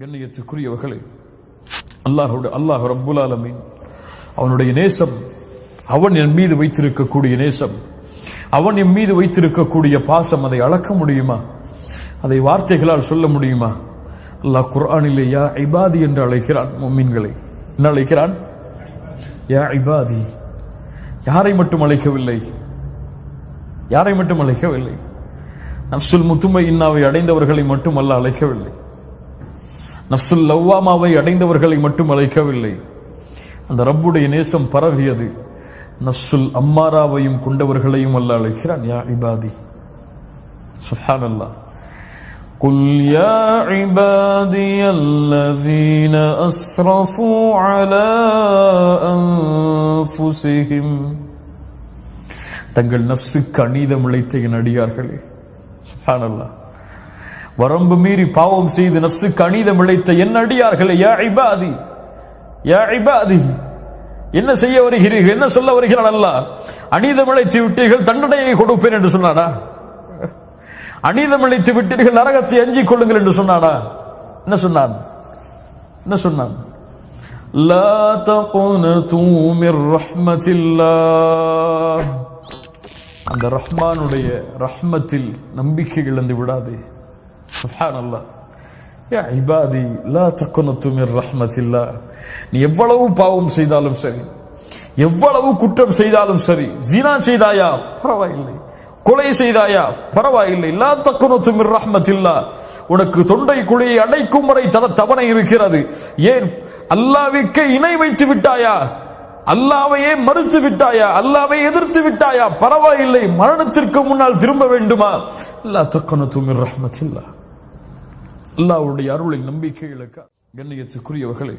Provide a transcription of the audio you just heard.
கண்ணியத்துக்குரியவர்களே அல்லாஹோட அல்லாஹ் ரப்புல் ஆலமீன் அவனுடைய நேசம் அவன் என் மீது வைத்திருக்கக்கூடிய நேசம் அவன் என் மீது வைத்திருக்கக்கூடிய பாசம் அதை அளக்க முடியுமா? அதை வார்த்தைகளால் சொல்ல முடியுமா? அல்லாஹ் குர்ஆனிலே யா ஐபாதி என்று அழைக்கிறான் மும்மின்களை. என்ன அழைக்கிறான்? யா ஐபாதி யாரை மட்டும் அழைக்கவில்லை? யாரை மட்டும் அழைக்கவில்லை? நப்சுல் முத்துமை இன்னாவை அடைந்தவர்களை மட்டும் அல்ல அழைக்கவில்லை. நப்சுல் லவ்வாமாவை அடைந்தவர்களை மட்டும் அழைக்கவில்லை அந்த ரப்புடைய நேசம் பரவியது நப்சுல் அம்மாராவையும் கொண்டவர்களையும் அல்ல அழைக்கிறான் யா இபாதி சுஹான் அல்லா قل يا عبادي الذين أسرفوا على أنفسهم தங்கள் நப்சுக்கு அநீதம் இழைத்த என் அடியார்களே சுப்ஹானல்லாஹ் வரம்பு மீறி பாவம் செய்து நப்சுக்கு அநீதம் இழைத்த என் அடியார்களே யா இபாதி யா இபாதி என்ன செய்ய வருகிறீர்கள் என்ன சொல்ல வருகிறான் அல்லாஹ் அநீதம் இழைத்து விட்டீர்கள் தண்டனையை கொடுப்பேன் என்று சொன்னானா அநீதம் இழைத்து விட்டீர்கள் நரகத்தை அஞ்சிக் கொள்ளுங்கள் என்று சொன்னானா என்ன சொன்னான் என்ன சொன்னான் لا تقنطوا من رحمة الله அந்த ரஹ்மானுடைய ரஹ்மத்தில் நம்பிக்கை இழந்து விடாதே சுஹான் அல்லாஹ் யா இபாதி லா தக்குனத்துமிர் ரஹ்மத்தில்லா. நீ எவ்வளவு பாவம் செய்தாலும் சரி எவ்வளவு குற்றம் செய்தாலும் சரி ஜீனா செய்தாயா? பரவாயில்லை. கொலை செய்தாயா? பரவாயில்லை. லா தக்குனத்துமிர் ரஹ்மத்தில்லா. உனக்கு தொண்டை குழியை அடைக்கும் வரை தர தவணை இருக்கிறது. ஏன்? அல்லாவிற்கு இணை வைத்து விட்டாயா? அல்லாவையே மறுத்து விட்டாயா? அல்லாவை எதிர்த்து விட்டாயா? பரவாயில்லை. மரணத்திற்கு முன்னால் திரும்ப வேண்டுமா? அல்லா தக்கன துமிர் ரஹ்மத்தில்லா. அல்லாவுடைய அருளை நம்பிக்கை இழக்க கண்ணியத்துக்குரியவர்களே